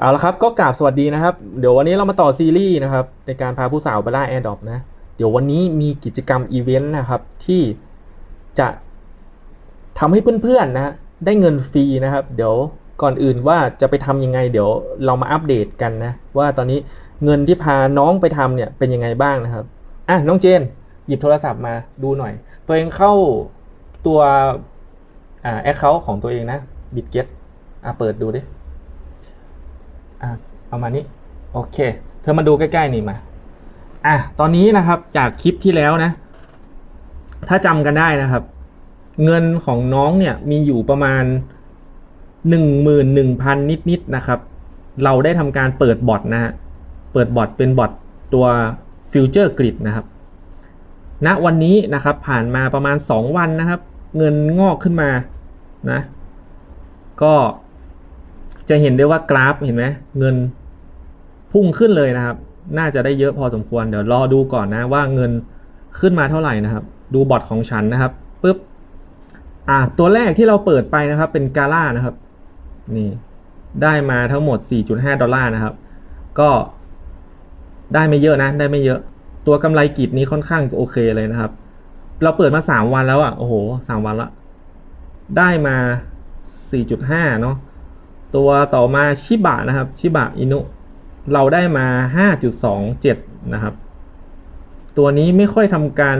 เอาละครับก็กราบสวัสดีนะครับ เดี๋ยววันนี้เรามาต่อซีรีส์นะครับ ในการพาผู้สาวไปล่าแอร์ดอปนะ เดี๋ยววันนี้มีกิจกรรมอีเวนต์นะครับ ที่จะทำให้เพื่อนๆนะ ได้เงินฟรีนะครับ เดี๋ยวก่อนอื่นว่าจะไปทำยังไง เดี๋ยวเรามาอัปเดตกันนะ ว่าตอนนี้เงินที่พาน้องไปทำเนี่ยเป็นยังไงบ้างนะครับอะน้องเจน หยิบโทรศัพท์มาดูหน่อย ตัวเองเข้าตัวอ่าแอคเคาท์ของตัวเองนะบิตเก็ตอะเปิดดูดิ อะประมาณนี้โอเค เธอมาดูใกล้ๆนี่มาอะตอนนี้นะครับจากคลิปที่แล้วนะ ถ้าจำกันได้นะครับ เงินของน้องเนี่ยมีอยู่ประมาณหนึ่งหมื่นหนึ่งพันนิดๆนะครับ เราได้ทำการเปิดบอทนะฮะเปิดบอทเป็นบอทตัว Future Grid นะครับณวันนี้นะครับผ่านมาประมาณ 2 วันนะครับ เงินงอกขึ้นมานะ ก็ จะเห็นได้ว่ากราฟเห็นไหมเงินพุ่งขึ้นเลยนะครับ น่าจะได้เยอะพอสมควรเดี๋ยวรอดูก่อนนะว่าเงินขึ้นมาเท่าไหร่นะครับ ดูบอทของฉันนะครับปุ๊บอะตัวแรกที่เราเปิดไปนะครับเป็นกาล่านะครับนี่ได้มาทั้งหมด 4.5 ดอลลาร์นะครับ ก็ได้ไม่เยอะนะ ได้ไม่เยอะ ตัวกำไรกิจนี้ค่อนข้างโอเคเลยนะครับ เราเปิดมา 3 วันแล้วอะ่ะ โอ้โห 3 วันละ ได้มา 4.5 เนาะ ตัวต่อมาชิบะนะครับชิบะอินุเราได้มา 5.27 นะครับ ตัวนี้ไม่ค่อยทำการ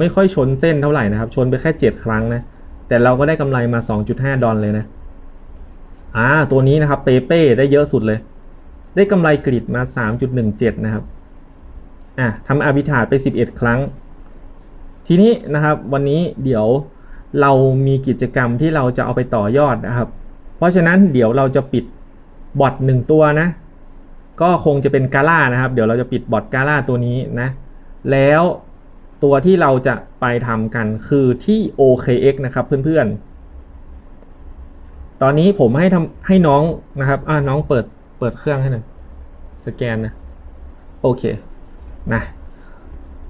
ไม่ค่อยชนเส้นเท่าไหร่นะครับ ชนไปแค่ 7 ครั้งนะ แต่เราก็ได้กำไรมา 2.5 ดอลเลยนะอ่าตัวนี้นะครับเปเป้ได้เยอะสุดเลย ได้กำไรกริดมา 3.17 นะครับอะทำอาบิทาดไป 11 ครั้ง ทีนี้นะครับวันนี้เดี๋ยวเรามีกิจกรรมที่เราจะเอาไปต่อยอดนะครับ เพราะฉะนั้นเดี๋ยวเราจะปิดบอทหนึ่งตัวนะ ก็คงจะเป็นกาล่านะครับ เดี๋ยวเราจะปิดบอทกาล่าตัวนี้นะ แล้วตัวที่เราจะไปทำกันคือที่ OKX นะครับเพื่อนๆ ตอนนี้ผมให้ทำให้น้องนะครับ อ่าน้องเปิดเปิดเครื่องให้หน่อย สแกนนะ โอเค นะ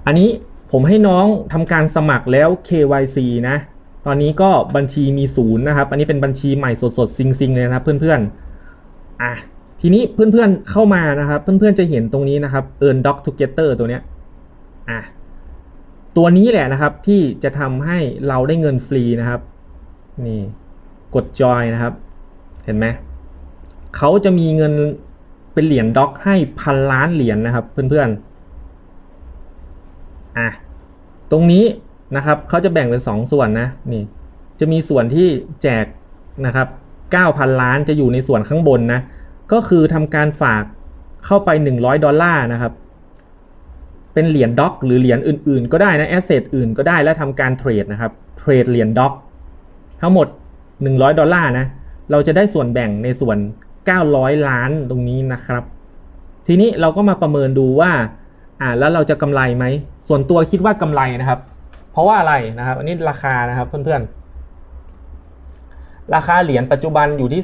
อันนี้ผมให้น้องทำการสมัครแล้ว KYC นะ ตอนนี้ก็บัญชีมีศูนย์นะครับ อันนี้เป็นบัญชีใหม่สดๆซิงๆเลยนะครับ เพื่อนๆอะทีนี้เพื่อนๆเข้ามานะครับ เพื่อนๆจะเห็นตรงนี้นะครับ Earn Doc Together ตัวเนี้ยอะตัวนี้แหละนะครับที่จะทำให้เราได้เงินฟรีนะครับนี่กดจอยนะครับ เห็นไหมเขาจะมีเงินเป็นเหรียญด็อกให้พันล้านเหรียญนะครับ เพื่อนๆอะตรงนี้ นะครับเขาจะแบ่งเป็น 2 ส่วนนะนี่จะมีส่วนที่แจกนะครับ9,000 ล้านจะอยู่ในส่วนข้างบนนะก็คือทำการฝากเข้าไป 100 ดอลลาร์นะครับ เป็นเหรียญด็อก หรือเหรียญอื่นๆ ก็ได้นะแอสเซทอื่นก็ได้แล้วทำการเทรดนะครับเทรดเหรียญด็อก ทั้งหมด 100 ดอลลาร์นะเราจะได้ส่วนแบ่งในส่วน 900 ล้านตรงนี้นะครับ ทีนี้เราก็มาประเมินดูว่าอ่าแล้วเราจะกำไรไหมส่วนตัวคิดว่ากำไรนะครับ ราะว่าอะไรนะครับ อันนี้ราคานะครับเพื่อนๆ ราคาเหรียญปัจจุบันอยู่ที่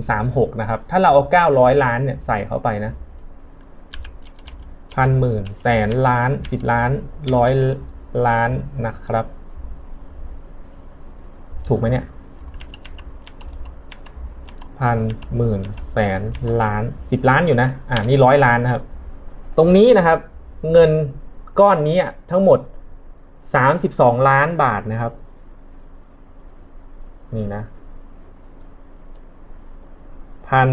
0.036 นะครับ ถ้าเราเอา 900 ล้านเนี่ยใส่เข้าไปนะพันหมื่นแสนล้าน10ล้านร้อยล้านนะครับ ถูกไหมเนี่ยพันหมื่นแสนล้านสิบล้านอยู่นะ อ่านี่ร้อยล้านนะครับ ตรงนี้นะครับ เงินก้อนนี้อะทั้งหมด สามสิบสองล้านบาทนะครับ นี่นะพัน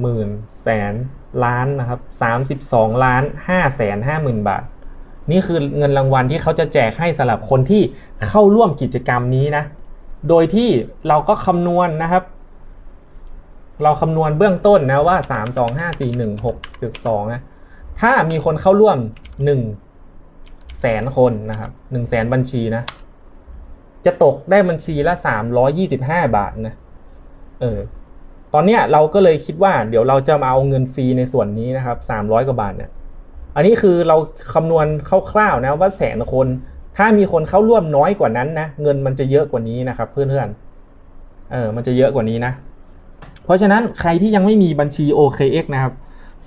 หมื่นแสนล้านนะครับสามสิบสองล้านห้าแสนห้าหมื่นบาท นี่คือเงินรางวัลที่เขาจะแจกให้สำหรับคนที่เข้าร่วมกิจกรรมนี้นะ โดยที่เราก็คำนวณนะครับ เราคำนวณเบื้องต้นนะว่า 3 2 5 4 1 6 7 2นะ ถ้ามีคนเข้าร่วม 1 แสนคนนะครับ1แสนบัญชีนะ จะตกได้บัญชีละ325บห้าบาทนะ เออ ตอนเนี้ยเราก็เลยคิดว่า เดี๋ยวเราจะมาเอาเงินฟรีในส่วนนี้นะครับ300กว่าบาทเนี่ย อันนี้คือเราคำนวณคร่าวๆนะว่าแสนคน ถ้ามีคนเข้าร่วมน้อยกว่านั้นนะ เงินมันจะเยอะกว่านี้นะครับ เพื่อนๆ เออ มันจะเยอะกว่านี้นะ เพราะฉะนั้นใครที่ยังไม่มีบัญชี OKX นะครับ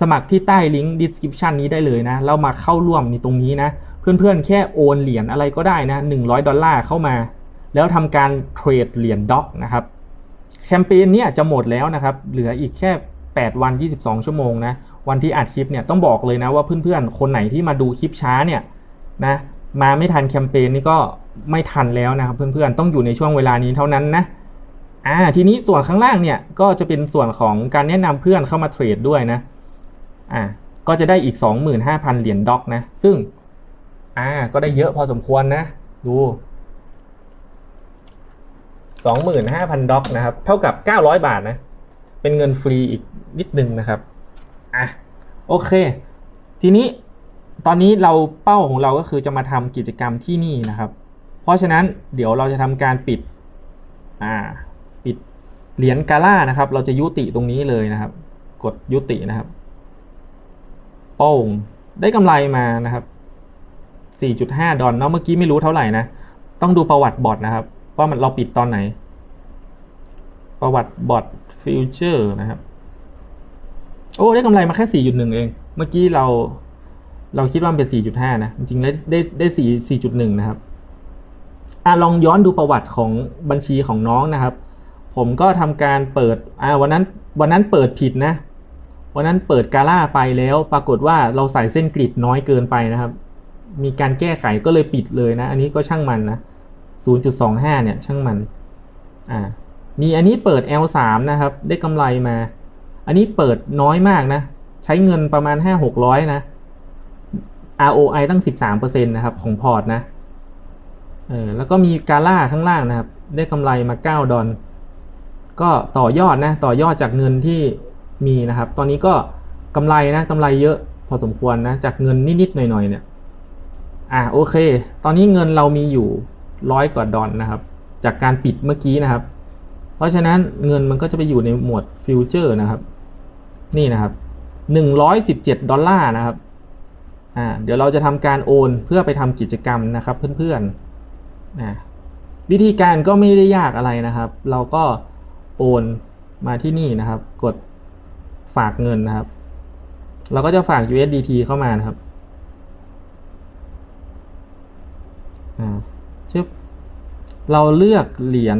สมัครที่ใต้ลิงก์ description นี้ได้เลยนะแล้วมาเข้าร่วมในตรงนี้นะ เพื่อนๆ แค่โอนเหรียญอะไรก็ได้นะ 100 ดอลลาร์เข้ามา แล้วทำการเทรดเหรียญด็อกนะครับแคมเปญเนี้ยจะหมดแล้วนะครับ เหลืออีกแค่ 8 วัน 22 ชั่วโมงนะ วันที่อัดคลิปเนี่ยต้องบอกเลยนะว่าเพื่อนๆ คนไหนที่มาดูคลิปช้าเนี่ยนะมาไม่ทันแคมเปญนี่ก็ไม่ทันแล้วนะครับ เพื่อนๆ ต้องอยู่ในช่วงเวลานี้เท่านั้นนะอ่าทีนี้ส่วนข้างล่างเนี่ยก็จะเป็นส่วนของการแนะนำเพื่อนเข้ามาเทรดด้วยนะอ่าก็จะได้อีก 25,000 เหรียญด็อกนะ ซึ่ง อ่า ก็ได้เยอะพอสมควรนะ ดู25,000ด็อกนะครับ เท่ากับ 900 บาทนะ เป็นเงินฟรีอีกนิดนึงนะครับ อะ โอเค ทีนี้ตอนนี้เราเป้าของเราก็คือจะมาทำกิจกรรมที่นี่นะครับ เพราะฉะนั้นเดี๋ยวเราจะทำการปิด อ่า ปิดเหรียญกาล่านะครับ เราจะยุติตรงนี้เลยนะครับ กดยุตินะครับ โป้ง ได้กำไรมานะครับ 4.5 ดอลเนาะเมื่อกี้ไม่รู้เท่าไหร่นะ ต้องดูประวัติบอทนะครับ ว่ามันเราปิดตอนไหน ประวัติบอทฟิวเจอร์นะครับ โอ้ได้กำไรมาแค่ 4.1 เอง เมื่อกี้เราเราคิดว่ามันเป็น 4.5 นะ จริงๆได้ได้ได้4 4.1 นะครับอะลองย้อนดูประวัติของบัญชีของน้องนะครับ ผมก็ทำการเปิดอ่าวันนั้นวันนั้นเปิดผิดนะวันนั้นเปิดกาล่าไปแล้ว ปรากฏว่าเราใส่เส้นกริดน้อยเกินไปนะครับ มีการแก้ไขก็เลยปิดเลยนะ อันนี้ก็ช่างมันนะ 0.25 เนี่ยช่างมัน อ่า มีอันนี้เปิด L3 นะครับ ได้กำไรมา อันนี้เปิดน้อยมากนะ ใช้เงินประมาณ 5-600 นะ ROI ตั้ง 13%นะครับ ของพอร์ตนะ เออ แล้วก็มีกาล่าข้างล่างนะครับ ได้กำไรมา 9 ดอลก็ต่อยอดนะ ต่อยอดจากเงินที่มีนะครับ ตอนนี้ก็กำไรนะกำไรเยอะพอสมควรนะ จากเงินนิดๆหน่อยๆเนี่ย อ่าโอเค ตอนนี้เงินเรามีอยู่ร้อยกว่าดอลนะครับ จากการปิดเมื่อกี้นะครับ เพราะฉะนั้นเงินมันก็จะไปอยู่ในหมวดฟิวเจอร์นะครับ นี่นะครับหนึ่งร้อยสิบเจ็ดดอลลาร์นะครับอ่าเดี๋ยวเราจะทำการโอนเพื่อไปทำกิจกรรมนะครับเพื่อนๆนะวิธีการก็ไม่ได้ยากอะไรนะครับ เราก็โอนมาที่นี่นะครับ กดฝากเงินนะครับ เราก็จะฝาก USDT เข้ามานะครับ อ่าชึบเราเลือกเหรียญ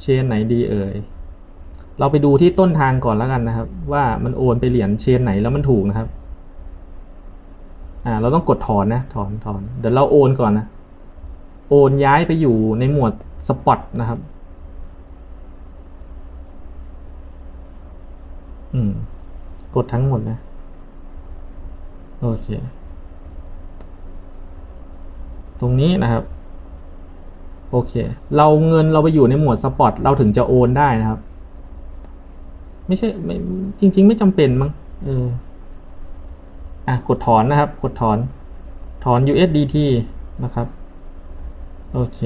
เชนไหนดีเอ่ย เราไปดูที่ต้นทางก่อนแล้วกันนะครับ ว่ามันโอนไปเหรียญเชนไหนแล้วมันถูกนะครับ อ่า เราต้องกดถอนนะ ถอนถอน เดี๋ยวเราโอนก่อนนะ โอนย้ายไปอยู่ในหมวดสปอตนะครับ อืม กดทั้งหมดนะ โอเค ตรงนี้นะครับ โอเค เราเงินเราไปอยู่ในหมวดสปอตเราถึงจะโอนได้นะครับ ไม่ใช่ไม่จริง ๆ ไม่จำเป็นมั้งเอออะกดถอนนะครับ กดถอน ถอน USDT นะครับ โอเค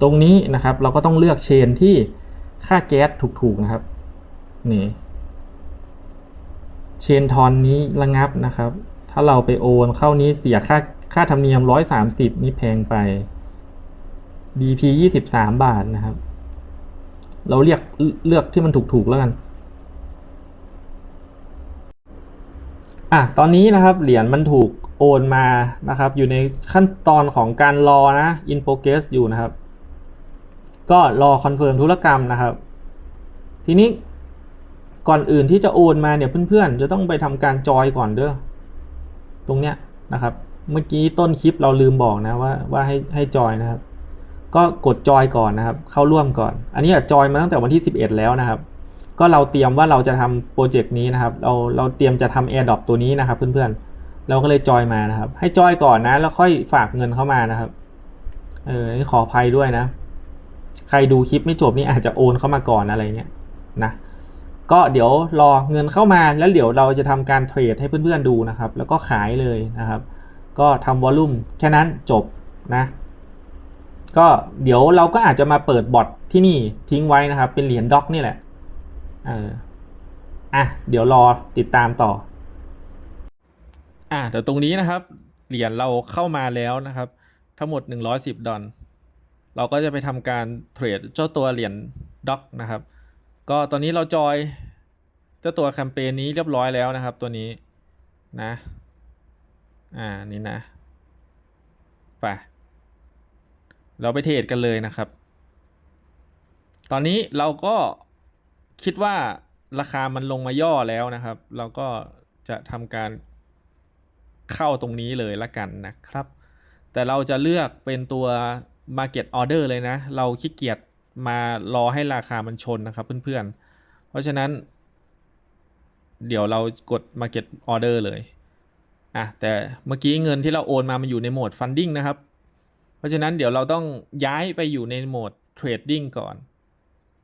ตรงนี้นะครับเราก็ต้องเลือกเชนที่ค่าแก๊สถูกๆนะครับ นี่ เชนทอนนี้ระงับนะครับ ถ้าเราไปโอนเข้านี้เสียค่าค่าธรรมเนียมร้อยสามสิบนี่แพงไป BP ยี่สิบสามบาทนะครับ เราเรียกเลือกที่มันถูกๆแล้วกันอะตอนนี้นะครับเหรียญมันถูกโอนมานะครับ อยู่ในขั้นตอนของการรอนะ in progress อยู่นะครับ ก็รอคอนเฟิร์มธุรกรรมนะครับ ทีนี้ก่อนอื่นที่จะโอนมาเนี่ยเพื่อนๆ จะต้องไปทำการจอยก่อนเด้อตรงเนี้ยนะครับ เมื่อกี้ต้นคลิปเราลืมบอกนะว่าว่าให้ให้จอยนะครับ ก็กดจอยก่อนนะครับ เข้าร่วมก่อน อันนี้จอยมาตั้งแต่วันที่ 11 แล้วนะครับ ก็เราเตรียมว่าเราจะทำโปรเจกต์นี้นะครับ เราเราเตรียมจะทำ AirDrop ตัวนี้นะครับ เพื่อนๆ เราก็เลยจอยมานะครับ ให้จอยก่อนนะ แล้วค่อยฝากเงินเข้ามานะครับ เออขออภัยด้วยนะ ใครดูคลิปไม่จบนี่อาจจะโอนเข้ามาก่อนอะไรเงี้ยนะ ก็เดี๋ยวรอเงินเข้ามาแล้วเดี๋ยวเราจะทำการเทรดให้เพื่อนๆดูนะครับ แล้วก็ขายเลยนะครับ ก็ทำวอลลุ่มแค่นั้นจบนะ ก็เดี๋ยวเราก็อาจจะมาเปิดบอทที่นี่ทิ้งไว้นะครับ เป็นเหรียญด็อกนี่แหละเอออะเดี๋ยวรอติดตามต่อ อะเดี๋ยวตรงนี้นะครับ เหรียญเราเข้ามาแล้วนะครับ ทั้งหมด 110 ดอลเราก็จะไปทำการเทรดเจ้าตัวเหรียญด็อกนะครับ ก็ตอนนี้เราจอยเจ้าตัวแคมเปญนี้เรียบร้อยแล้วนะครับ ตัวนี้นะ อ่านี่นะไป เราไปเทรดกันเลยนะครับ ตอนนี้เราก็คิดว่าราคามันลงมาย่อแล้วนะครับ เราก็จะทำการเข้าตรงนี้เลยละกันนะครับ แต่เราจะเลือกเป็นตัว Market Order เลยนะ เราขี้เกียจมารอให้ราคามันชนนะครับเพื่อนๆ เพราะฉะนั้น เดี๋ยวเรากด Market Order เลยอะแต่เมื่อกี้เงินที่เราโอนมามันอยู่ในโหมด Funding นะครับ เพราะฉะนั้นเดี๋ยวเราต้องย้ายไปอยู่ในโหมด Trading ก่อน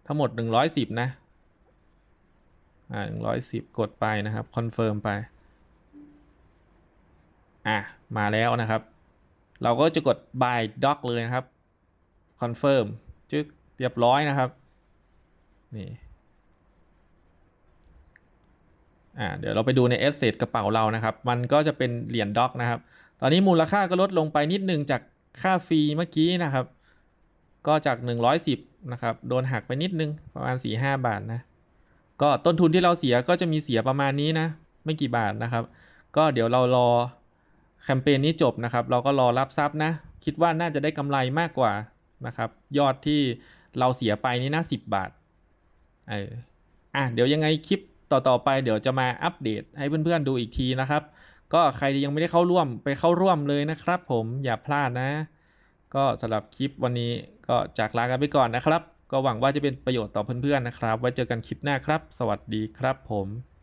ทั้งหมด 110 นะ อ่า110 กดไปนะครับ Confirm ไป อะ มาแล้วนะครับ เราก็จะกด buy doc เลยนะครับ confirm จึ๊กเรียบร้อยนะครับ นี่อ่าเดี๋ยวเราไปดูใน asset กระเป๋าเรานะครับ มันก็จะเป็นเหรียญด็อกนะครับ ตอนนี้มูลค่าก็ลดลงไปนิดนึงจาก ค่าฟรีเมื่อกี้นะครับ ก็จาก 110นะครับ โดนหักไปนิดนึงประมาณ 4-5 บาทนะ ก็ต้นทุนที่เราเสียก็จะมีเสียประมาณนี้นะ ไม่กี่บาทนะครับ ก็เดี๋ยวเรารอแคมเปญนี้จบนะครับ เราก็รอรับทรัพย์นะ คิดว่าน่าจะได้กำไรมากกว่านะครับ ยอดที่เราเสียไปนี่นะ10 บาท เออ อะ เดี๋ยวยังไงคลิปต่อๆไปเดี๋ยวจะมาอัปเดตให้เพื่อนๆดูอีกทีนะครับ ก็ใครยังไม่ได้เข้าร่วมไปเข้าร่วมเลยนะครับ ผมอย่าพลาดนะ ก็สำหรับคลิปวันนี้ก็จากลากันไปก่อนนะครับ ก็หวังว่าจะเป็นประโยชน์ต่อเพื่อนๆนะครับ ไว้เจอกันคลิปหน้าครับ สวัสดีครับผม